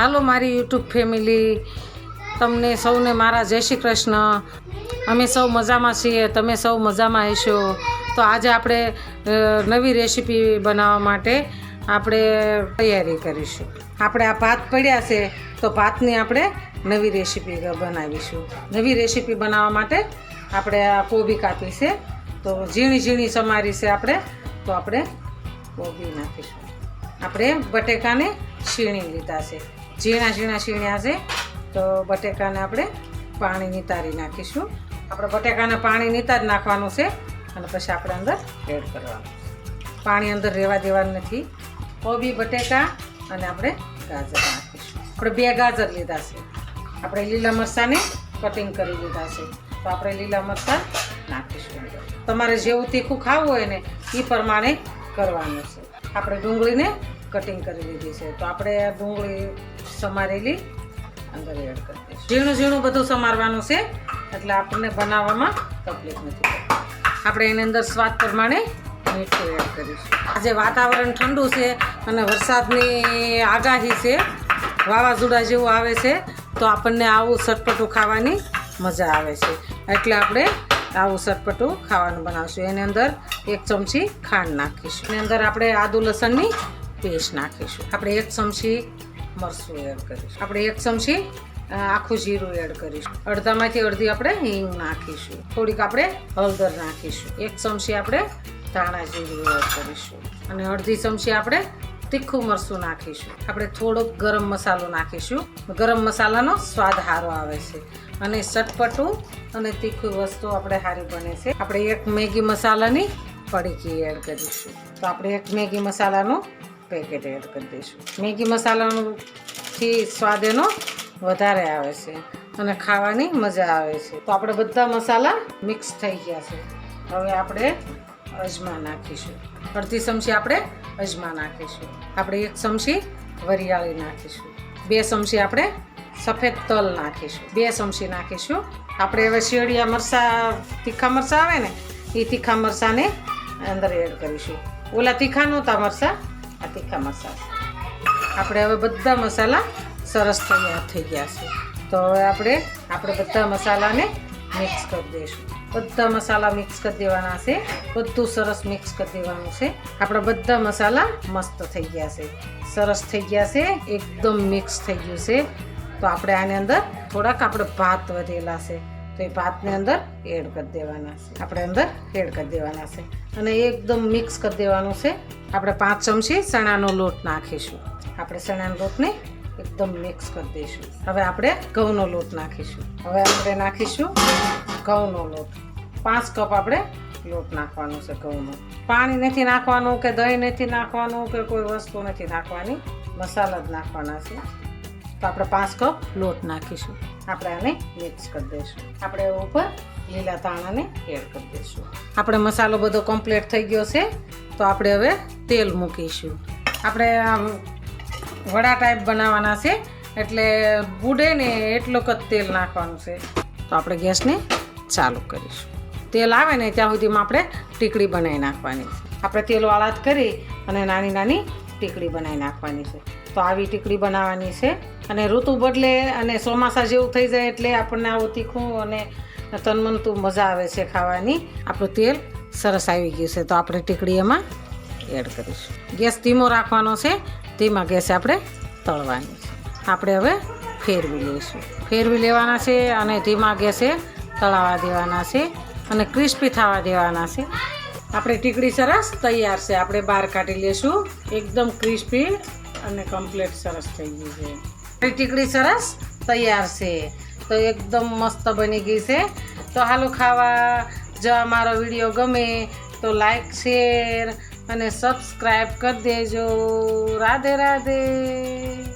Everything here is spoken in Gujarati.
હાલો મારી યુટ્યુબ ફેમિલી. તમને સૌને મારા જય શ્રી કૃષ્ણ. અમે સૌ મજામાં છીએ, તમે સૌ મજામાં હશો. તો આજે આપણે નવી રેસીપી બનાવવા માટે આપણે તૈયારી કરીશું. આપણે આ ભાત પડ્યા છે, તો ભાતની આપણે નવી રેસીપી બનાવીશું. નવી રેસીપી બનાવવા માટે આપણે આ કોબી કાપી છે. તો ઝીણી ઝીણી સમારી છે આપણે, તો આપણે કોબી નાખીશું. આપણે બટેકાને છીણી લીધા છે. ઝીણા ઝીણા છીણ્યા છે તો બટેકાને આપણે પાણી નિતારી નાખીશું. આપણે બટેકાને પાણી નિતારી નાખવાનું છે અને પછી આપણે અંદર એડ કરવાનું. પાણી અંદર રહેવા દેવાનું નથી. કોબી, બટેકા અને આપણે ગાજર નાખીશું. આપણે બે ગાજર લીધા છે. આપણે લીલા મરચાંને કટિંગ કરી લીધા છે. તો આપણે લીલા મરચાં નાખીશું તમારે જેવું તીખું ખાવું હોય ને એ પ્રમાણે કરવાનું છે. આપણે ડુંગળીને કટિંગ કરી લીધી છે. તો આપણે આ ડુંગળી સમારેલી અંદર એડ કરી દઈશું. ઝીણું ઝીણું બધું સમારવાનું છે. એટલે આપણને બનાવવામાં તકલીફ નથી આપણે એની અંદર સ્વાદ પ્રમાણે મીઠું એડ કરીશું. આજે વાતાવરણ ઠંડુ છે અને વરસાદની આગાહી છે, વાવાઝોડા જેવું આવે છે, તો આપણને આવું સટપટું ખાવાની મજા આવે છે. એટલે આપણે આવું સટપટું ખાવાનું બનાવશું. એની અંદર એક ચમચી ખાંડ નાખીશું. એની અંદર આપણે આદુ લસણની પેસ્ટ નાખીશું. આપણે એક ચમચી મરચું એડ કરીશું. આપણે એક ચમચી આખું જીરું એડ કરીશું. અડધામાંથી અડધી આપણે હિંગ નાખીશું. થોડીક આપણે હળદર નાખીશું. એક ચમચી આપણે ધાણા જીરું એડ કરીશું. અને અડધી ચમચી આપણે તીખું મરચું નાખીશું. આપણે થોડોક ગરમ મસાલો નાખીશું. ગરમ મસાલાનો સ્વાદ સારો આવે છે. અને ચટપટું અને તીખું વસ્તુ આપણે સારી બને છે. આપણે એક મેગી મસાલાની પડીકી એડ કરીશું. તો આપણે એક મેગી મસાલાનું પેકેટ એડ કરી દઈશું. મેગી મસાલાથી સ્વાદ એનો વધારે આવે છે અને ખાવાની મજા આવે છે. તો આપણે બધા મસાલા મિક્સ થઈ ગયા છે. હવે આપણે અજમા નાખીશું. અડધી ચમચી આપણે અજમા નાખીશું. આપણે એક ચમચી વરિયાળી નાખીશું. બે ચમચી આપણે સફેદ તલ નાખીશું. બે ચમચી નાખીશું. આપણે હવે શેરડિયા મરચાં, તીખા મરચાં આવે ને, એ તીખા મરચાંને અંદર એડ કરીશું. ઓલા તીખા નહોતા મરચાં? આ તીખા મસાલા. આપણે હવે બધા મસાલા સરસ તૈયાર થઈ ગયા છે. તો હવે આપણે આપણે બધા મસાલાને મિક્સ કરી દઈશું. બધા મસાલા મિક્સ કરી દેવાના છે. બધું સરસ મિક્સ કરી દેવાનું છે. આપણા બધા મસાલા મસ્ત થઈ ગયા છે. સરસ થઈ ગયા છે. એકદમ મિક્સ થઈ ગયું છે. તો આપણે આની અંદર થોડાક આપણે ભાત વધેલા છે. તો એ ભાતને અંદર એડ કરી દેવાના છે. આપણે અંદર એડ કરી દેવાના છે. અને એકદમ મિક્સ કરી દેવાનું છે. આપણે પાંચ ચમચી ચણાનો લોટ નાખીશું. આપણે ચણાનો લોટને એકદમ મિક્સ કરી દઈશું. હવે આપણે ઘઉંનો લોટ નાખીશું. હવે આપણે નાખીશું ઘઉંનો લોટ. પાંચ કપ આપણે લોટ નાખવાનો છે ઘઉંનો. પાણી નથી નાખવાનું કે દહીં નથી નાખવાનું કે કોઈ વસ્તુ નથી નાખવાની. મસાલા જ નાખવાના છે. તો આપણે પાંચ કપ લોટ નાખીશું. આપણે આને મિક્સ કરી દઈશું. આપણે ઉપર લીલા તાણાને એડ કરી દઈશું. આપણે મસાલો બધો કમ્પ્લીટ થઈ ગયો છે, તો આપણે હવે તેલ મૂકીશું. આપણે વડા ટાઈપ બનાવવાના છે, એટલે બુડે ને એટલો જ તેલ નાખવાનું છે. તો આપણે ગેસને ચાલુ કરીશું. તેલ આવે ને ત્યાં સુધીમાં આપણે ટીકડી બનાવી નાખવાની આપણે તેલવાળા જ કરી અને નાની નાની ટીકડી બનાવી નાખવાની છે. તો આવી ટીકડી બનાવવાની છે. અને ઋતુ બદલે અને ચોમાસા જેવું થઈ જાય એટલે આપણને આવું તીખું અને તનમનતું મજા આવે છે ખાવાની. આપણું તેલ સરસ આવી ગયું છે. તો આપણે ટીકડી એમાં એડ કરીશું. ગેસ ધીમો રાખવાનો છે. ધીમા ગેસે આપણે તળવાની છે. આપણે હવે ફેરવી લઈશું. ફેરવી લેવાના છે અને ધીમા ગેસે તળાવા દેવાના છે અને ક્રિસ્પી થવા દેવાના છે. આપણે ટીકડી સરસ તૈયાર છે. આપણે બહાર કાઢી લેશું એકદમ ક્રિસ્પી અને કમ્પ્લીટ સરસ થઈ ગઈ છે. આપણી ટીકડી સરસ તૈયાર છે. તો એકદમ મસ્ત બની ગઈ છે. તો હાલો ખાવા, જો અમારો વીડિયો ગમે તો લાઈક શેર અને સબસ્ક્રાઈબ કરી દેજો. રાધે રાધે.